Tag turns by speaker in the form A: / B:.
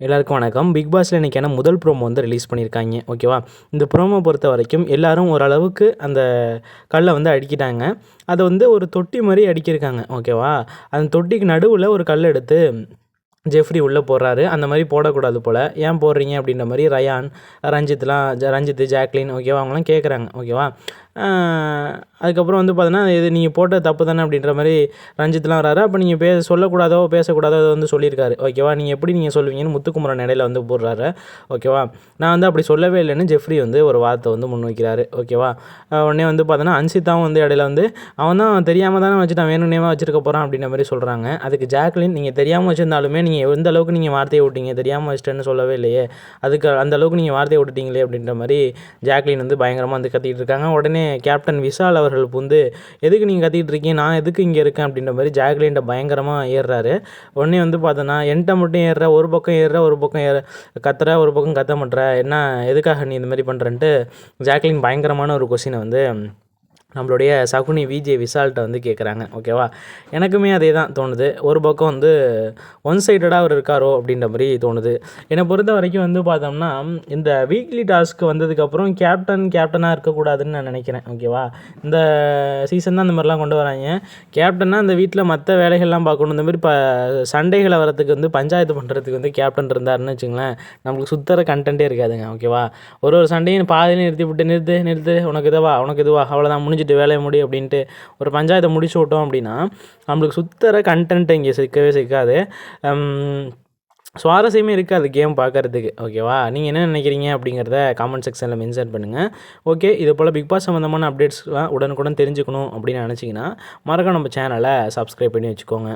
A: எல்லாருக்கும் வணக்கம். பிக் பாஸில் இன்றைக்கான முதல் ப்ரோமோ வந்து ரிலீஸ் பண்ணியிருக்காங்க. ஓகேவா இந்த ப்ரோமோ பொறுத்த வரைக்கும் எல்லாரும் ஓரளவுக்கு அந்த கல்லை வந்து அடிக்கிட்டாங்க. அதை வந்து ஒரு தொட்டி மாதிரி அடிக்கியிருக்காங்க. ஓகேவா அந்த தொட்டிக்கு நடுவில் ஒரு கல் எடுத்து ஜெஃப்ரி உள்ளே போடுறாரு அந்த மாதிரி போடக்கூடாது போல். ஏன் போடுறீங்க அப்படின்ற மாதிரி ரயான் ரஞ்சித்லாம் ரஞ்சித் ஜாக்லின் ஓகேவா அவங்களாம் கேட்குறாங்க ஓகேவா அதுக்கப்புறம் வந்து பார்த்தோன்னா இது நீங்கள் போட்ட தப்பு தானே அப்படின்ற மாதிரி ரஞ்சித்லாம் வராரு. அப்போ நீங்கள் பே சொல்லக்கூடாதோ பேசக்கூடாதோ அதை வந்து சொல்லியிருக்காரு. ஓகேவா நீங்கள் எப்படி நீங்கள் சொல்லுவீங்கன்னு முத்துக்குமரன் இடையில வந்து போடுறாரு. ஓகேவா நான் வந்து அப்படி சொல்லவே இல்லைன்னு ஜெஃப்ரி வந்து ஒரு வார்த்தை வந்து முன் வைக்கிறாரு ஓகேவா உடனே வந்து பார்த்தோன்னா அன்சிதாவும் வந்து இடையில வந்து அவன் தான் தெரியாமல் தானே வச்சுட்டான் வேணும்னேவா வச்சுருக்க போகிறான் அப்படின்ற மாதிரி சொல்கிறாங்க அதுக்கு ஜாக்லின் நீங்கள் தெரியாமல் வச்சுருந்தாலுமே நீங்கள் எந்த அளவுக்கு நீங்கள் வார்த்தையை விட்டீங்க? தெரியாமல் வச்சிட்டேன்னு சொல்லவே இல்லையே. அதுக்கு அந்த அளவுக்கு நீங்கள் வார்த்தையை விட்டுட்டீங்களே அப்படின்ற மாதிரி ஜாக்லின் வந்து பயங்கரமாக வந்து கத்திக்கிட்டு இருக்காங்க. உடனே கேப்டன் விஷால் அவர்கள் வந்து எதுக்கு நீங்கள் கத்திட்டு இருக்கீங்க? நான் எதுக்கு இங்கே இருக்கேன்? அப்படின்ற மாதிரி ஜாக்லின்ட்ட பயங்கரமாக ஏறுறாரு. உடனே வந்து பார்த்தோன்னா என்கிட்ட மட்டும் ஏறுற ஒரு பக்கம் ஏறுற ஒரு பக்கம் ஏற கத்துற ஒரு பக்கம் கத்த மாட்டுற என்ன எதுக்காக நீ இந்த மாதிரி பண்ணுறன்ட்டு ஜாக்லின் பயங்கரமான ஒரு கொஷினை வந்து நம்மளுடைய சகுனி விஜே விசால்கிட்ட வந்து கேட்குறாங்க ஓகேவா எனக்குமே அதே தான் தோணுது. ஒரு பக்கம் வந்து ஒன் சைடடாக அவர் இருக்காரோ அப்படின்ற மாதிரி தோணுது. என்னை பொறுத்த வரைக்கும் வந்து பார்த்தோம்னா இந்த வீக்லி டாஸ்க் வந்ததுக்கப்புறம் கேப்டன் கேப்டனாக இருக்கக்கூடாதுன்னு நான் நினைக்கிறேன் ஓகேவா இந்த சீசன் தான் இந்த மாதிரிலாம் கொண்டு வராங்க. கேப்டனாக இந்த வீட்டில் மற்ற வேலைகள்லாம் பார்க்கணும். இந்த மாதிரி இப்போ சண்டைகளை வரத்துக்கு வந்து பஞ்சாயத்து பண்ணுறதுக்கு வந்து கேப்டன் இருந்தாருன்னு வச்சுங்களேன் நம்மளுக்கு சுத்தர கண்டென்ட்டே இருக்காதுங்க ஓகேவா ஒரு ஒரு சண்டையும் பாதியில் நிறுத்தி விட்டு நிறுத்து நிறுத்து உனக்கு இதுவா உனக்கு இதுவா அவ்வளோதான் முடிஞ்சு முடிச்சுட்டு வேலையை முடி அப்படின்ட்டு ஒரு பஞ்சாயத்தை முடிச்சு விட்டோம் அப்படின்னா நம்மளுக்கு சுத்தர கண்டென்ட் இங்கே சிக்கவே சிக்காது. சுவாரஸ்யமே இருக்காது கேம் பார்க்குறதுக்கு. ஓகேவா நீங்கள் என்ன நினைக்கிறீங்க அப்படிங்கிறத காமெண்ட் செக்ஷனில் மென்ஷன் பண்ணுங்கள் ஓகே இது போல் பிக் பாஸ் சம்மந்தமான அப்டேட்ஸ்லாம் உடனுக்குடன் தெரிஞ்சுக்கணும் அப்படின்னு நினச்சிங்கன்னா மறக்க நம்ம சேனலை சப்ஸ்கிரைப் பண்ணி வச்சுக்கோங்க.